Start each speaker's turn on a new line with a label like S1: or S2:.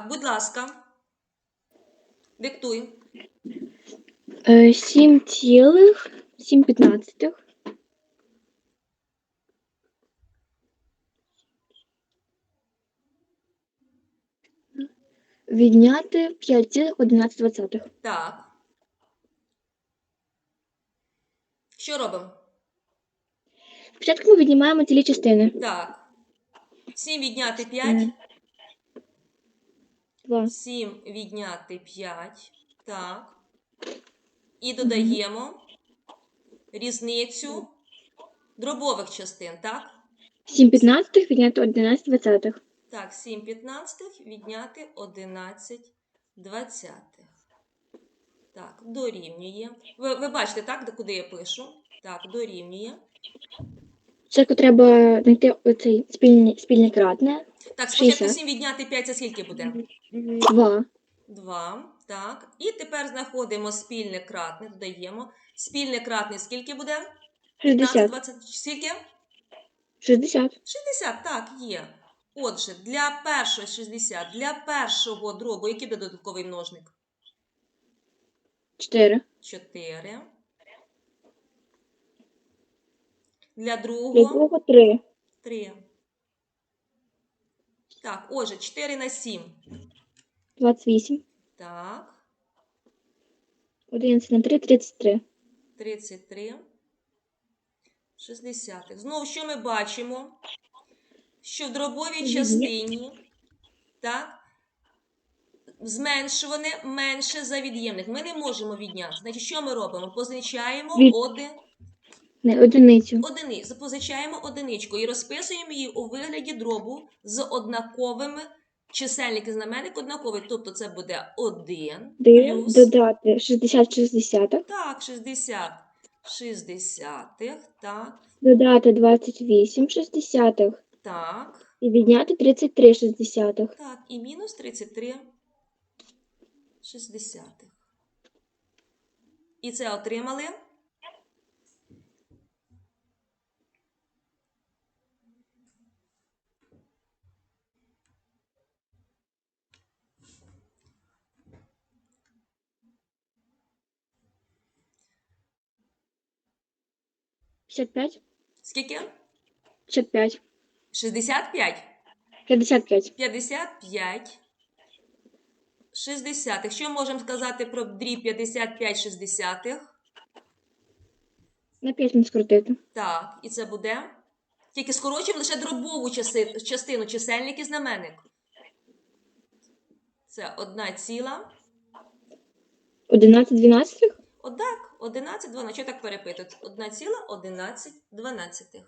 S1: Так, будь ласка. Диктуй.
S2: Е, 7 цілих 7 п'ятнадцятих. Відняти 5 цілих 11 двадцятих.
S1: Так. Що робимо?
S2: Спочатку ми віднімаємо цілі частини.
S1: Так. 7 відняти 5.
S2: 2.
S1: 7 відняти 5. Так. І додаємо різницю дробових частин, так?
S2: 7 п'ятнадцятих відняти 11 двадцятих.
S1: Так, 7 п'ятнадцятих відняти 11 двадцятих. Так, дорівнює. Ви, ви бачите, так, куди я пишу? Так, дорівнює.
S2: Спочатку треба знайти оцей спільний, спільне кратне.
S1: Так, спочатку
S2: 60.
S1: 7 відняти 5 це скільки буде?
S2: 2.
S1: 2. Так. І тепер знаходимо спільне кратне, додаємо. Спільне кратне скільки буде? 15,
S2: 60.
S1: 20, скільки?
S2: 60.
S1: 60, так, є. Отже, для першого 60, для першого дробу, який буде додатковий множник?
S2: 4.
S1: 4. Для
S2: Для
S1: другого
S2: другого 3.
S1: 3. Так, отже, 4 на 7.
S2: 28.
S1: Так,
S2: 11 на 3 33.
S1: 33. 60. Знову, що ми бачимо? Що в дробовій частині, так, зменшуване менше за від'ємник. Ми не можемо відняти. Значить, що ми робимо? Позначаємо
S2: Від-
S1: один,
S2: Не одиницю.
S1: одини, позичаємо одиничку і розписуємо її у вигляді дробу з однаковими чисельник і знаменник однаковий. Тобто це буде 1
S2: Д
S1: плюс
S2: додати 60 60.
S1: так, 60 шістдесятих, так,
S2: Додати 28 60.
S1: так,
S2: І відняти 33 60.
S1: так, і мінус 33 шістдесятих. І це отримали
S2: П'ятдесят п'ять.
S1: скільки?
S2: 55.
S1: 65?
S2: 55.
S1: 55 шістдесятих. Що можемо сказати про дріб 55 шістдесятих?
S2: На 5 не скрутити.
S1: Так, і це буде. Тільки скорочуємо лише дробову части- частину, чисельник і знаменник. Це одна ціла.
S2: 11 12.
S1: Одак, 11, 12. Що так перепитують? Одна ціла, 11, 12.